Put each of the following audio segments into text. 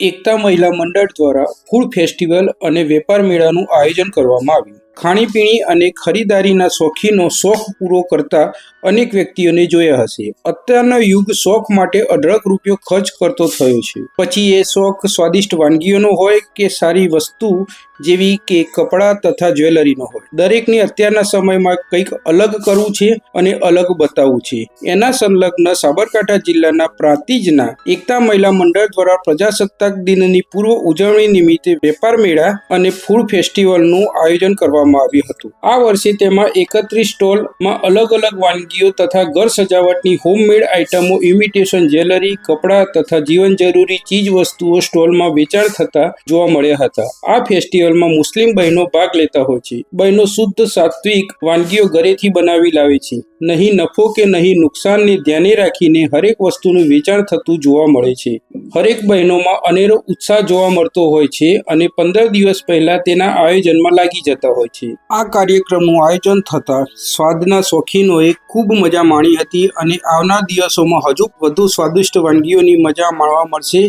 એકતા મહિલા મંડળ દ્વારા ફૂડ ફેસ્ટિવલ અને વેપાર મેળાનું આયોજન કરવામાં આવ્યું. ખાણીપીણી અને ખરીદારીના શોખીનો શોખ પૂરો કરતા અનેક વ્યક્તિઓને જોયા હશે. અત્યારનો યુગ શોખ માટે અઢળક રૂપિયો ખર્ચ કરતો થયો છે. પછી એ શોખ સ્વાદિષ્ટ વાનગીઓનો હોય કે સારી વસ્તુ જેવી કે કપડાં તથા જ્વેલરીનો હોય. દરેકને અત્યારના સમયમાં કંઈક અલગ કરવું છે અને અલગ બતાવવું છે. એના સંલગ્ન સાબરકાંઠા જિલ્લાના પ્રાંતિજના એકતા મહિલા મંડળ દ્વારા પ્રજાસત્તાક દિનની પૂર્વ ઉજવણી નિમિત્તે વેપાર મેળા અને ફૂડ ફેસ્ટિવલનું આયોજન કરવામાં આવ્યું હતું. આ વર્ષે તેમાં એકત્રીસ સ્ટોલમાં અલગ અલગ વાનગીઓ તથા ઘર સજાવટની હોમમેડ આઇટમો, ઇમિટેશન જ્વેલરી, કપડાં તથા જીવન જરૂરી ચીજ વસ્તુઓ સ્ટોલમાં વેચાણ થતા જોવા મળ્યા હતા. આ ફેસ્ટિવલમાં મુસ્લિમ બહેનો ભાગ લેતા હોય છે. બહેનો શુદ્ધ સાત્વિક વાનગીઓ ઘરેથી બનાવી લાવે છે. નહીં નફો કે નહીં નુકસાનને ધ્યાને રાખીને હરેક વસ્તુનું વેચાણ થતું જોવા મળે છે. હરેક બહેનોમાં અનેરો ઉત્સાહ જોવા મળતો હોય છે અને પંદર દિવસ પહેલા તેના આયોજનમાં લાગી જતા હોય છે. આ કાર્યક્રમનું આયોજન થતાં સ્વાદના શોખીનોએ ખૂબ મજા માણી હતી અને આવનાર દિવસોમાં હજુ વધુ સ્વાદિષ્ટ વાનગીઓની મજા માણવા મળશે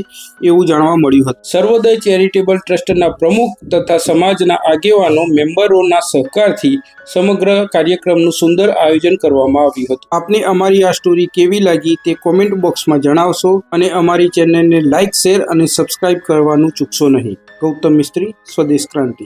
એવું જાણવા મળ્યું હતું. સર્વોદય ચેરિટેબલ ટ્રસ્ટના પ્રમુખ તથા સમાજના આગેવાનો મેમ્બરોના સહકારથી સમગ્ર કાર્યક્રમનું સુંદર આયોજન કરવામાં આવ્યું હતું. આપને અમારી આ સ્ટોરી કેવી લાગી તે કોમેન્ટ બોક્સમાં જણાવશો અને અમારી ચેનલને લાઇક શેર અને સબસ્ક્રાઇબ કરવાનું ચૂકશો નહીં. ગૌતમ મિસ્ત્રી સ્વદેશ ક્રાંતિ.